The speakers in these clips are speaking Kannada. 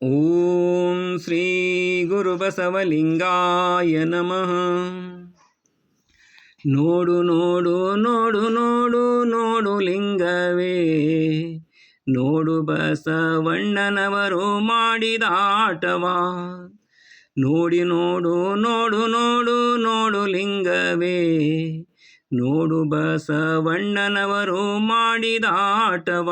ಓಂ ಶ್ರೀ ಗುರುಬಸವಲಿಂಗಾಯ ನಮಃ ನೋಡು ನೋಡು ನೋಡು ನೋಡು ನೋಡು ಲಿಂಗವೇ ನೋಡು ಬಸವಣ್ಣನವರು ಮಾಡಿದ ಆಟವ ನೋಡಿ ನೋಡು ನೋಡು ನೋಡು ನೋಡು ಲಿಂಗವೇ ನೋಡು ಬಸವಣ್ಣನವರು ಮಾಡಿದ ಆಟವ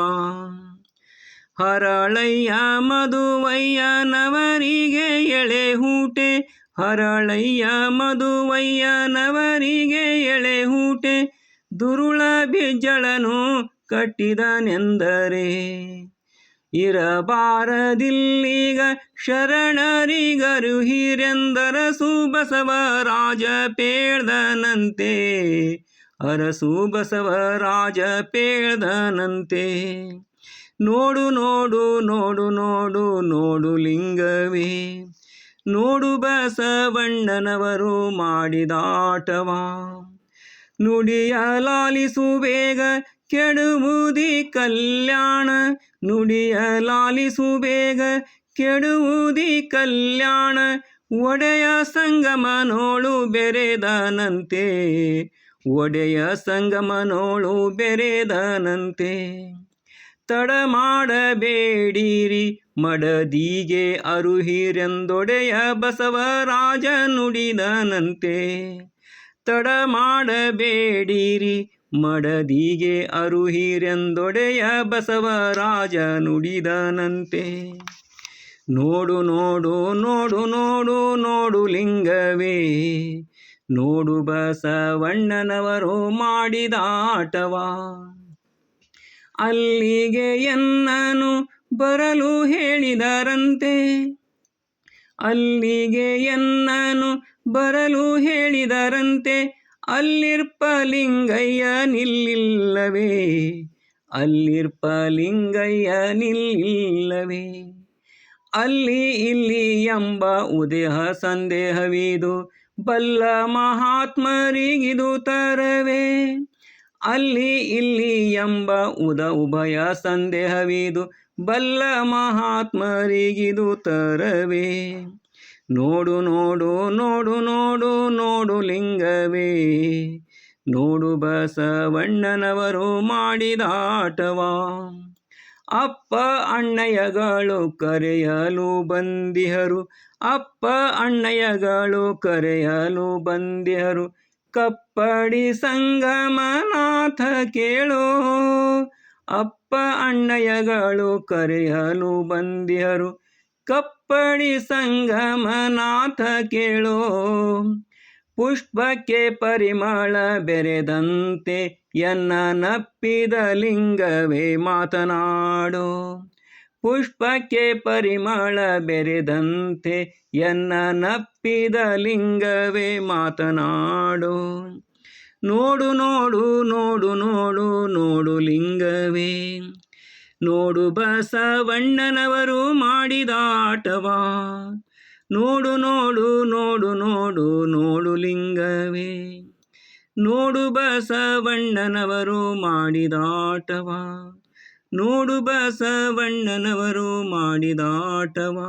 ಹರಳಯ್ಯ ಮಧುವಯ್ಯನವರಿಗೆ ಎಳೆ ಹೂಟೆ. ಹರಳಯ್ಯ ಮಧುವಯ್ಯನವರಿಗೆ ಎಳೆ ಹೂಟೆ. ದುರುಳ ಬಿಜ್ಜಳನು ಕಟ್ಟಿದನೆಂದರೆ ಇರಬಾರದಿಲ್ಲೀಗ ಶರಣರಿಗರು ಹಿರೆಂದರ ಸುಬಸವರಾಜ ಪೇಳ್ದನಂತೆ. ಅರಸು ಬಸವರಾಜ ಪೇಳ್ದನಂತೆ. ನೋಡು ನೋಡು ನೋಡು ನೋಡು ನೋಡು ಲಿಂಗವೇ. ನೋಡು ಬಸವಣ್ಣನವರು ಮಾಡಿದಾಟವ. ನುಡಿಯ ಲಾಲಿಸು ಬೇಗ ಕೆಡುವುದಿ ಕಲ್ಯಾಣ. ನುಡಿಯ ಲಾಲಿಸು ಬೇಗ ಕೆಡುವುದಿ ಕಲ್ಯಾಣ. ಒಡೆಯ ಸಂಗಮನೋಳು ಬೆರೆದನಂತೆ. ಒಡೆಯ ಸಂಗಮನೋಳು ಬೆರೆದನಂತೆ. ತಡ ಮಾಡಬೇಡಿರಿ. ಮಡದಿಗೆ ಅರುಹಿರೆಂದೊಡೆಯ ಬಸವರಾಜ ನುಡಿದನಂತೆ ತಡ ಮಾಡಬೇಡಿರಿ. ಮಡದಿಗೆ ಅರುಹಿರೆಂದೊಡೆಯ ಬಸವರಾಜ ನುಡಿದನಂತೆ ನೋಡು ನೋಡು ನೋಡು ನೋಡು ನೋಡು ಲಿಂಗವೇ. ನೋಡು ಬಸವಣ್ಣನವರು ಮಾಡಿದ ಅಲ್ಲಿಗೆ ಎನ್ನನು ಬರಲು ಹೇಳಿದರಂತೆ. ಅಲ್ಲಿಗೆ ಎನ್ನನು ಬರಲು ಹೇಳಿದರಂತೆ. ಅಲ್ಲಿರ್ಪಲಿಂಗಯ್ಯ ನಿಲ್ಲಿಲ್ಲವೇ. ಅಲ್ಲಿರ್ಪಲಿಂಗಯ್ಯ ನಿಲ್ಲಿಲ್ಲವೇ. ಅಲ್ಲಿ ಇಲ್ಲಿ ಎಂಬ ಉದೇಹ ಸಂದೇಹವಿದು ಬಲ್ಲ ಮಹಾತ್ಮರಿಗಿದು ತರವೇ. ಅಲ್ಲಿ ಇಲ್ಲಿ ಎಂಬ ಉದ ಉಭಯ ಸಂದೇಹವಿದು, ಬಲ್ಲ ಮಹಾತ್ಮರಿಗಿದು ತರವೇ. ನೋಡು ನೋಡು ನೋಡು ನೋಡು ನೋಡು ಲಿಂಗವೇ. ನೋಡು ಬಸವಣ್ಣನವರು ಮಾಡಿದಾಟವಾ. ಅಪ್ಪ ಅಣ್ಣಯ್ಯಗಳು ಕರೆಯಲು ಬಂದಿಹರು, ಅಪ್ಪ ಅಣ್ಣಯ್ಯಗಳು ಕರೆಯಲು ಬಂದಿಹರು. ಕಪ್ಪಡಿ ಸಂಗಮನಾಥ ಕೇಳೋ. ಅಪ್ಪ ಅಣ್ಣಯ್ಯಗಳು ಕರೆಯಲು ಬಂದಿಯರು ಕಪ್ಪಡಿ ಸಂಗಮನಾಥ ಕೇಳೋ. ಪುಷ್ಪಕ್ಕೆ ಪರಿಮಳ ಬೆರೆದಂತೆ ಎನ್ನ ನಪ್ಪಿದ ಲಿಂಗವೇ ಮಾತನಾಡೋ. ಪುಷ್ಪಕ್ಕೆ ಪರಿಮಳ ಬೆರೆದಂತೆ ಎನ್ನ ನಪ್ಪಿದ ಲಿಂಗವೇ ಮಾತನಾಡು. ನೋಡು ನೋಡು ನೋಡು ನೋಡು ನೋಡು ಲಿಂಗವೇ. ನೋಡು ಬಸವಣ್ಣನವರು ಮಾಡಿದಾಟವ. ನೋಡು ನೋಡು ನೋಡು ನೋಡು ನೋಡು ಲಿಂಗವೇ. ನೋಡು ಬಸವಣ್ಣನವರು ಮಾಡಿದಾಟವಾ. ನೋಡು ಬಸವಣ್ಣನವರು ಮಾಡಿದಾಟವಾ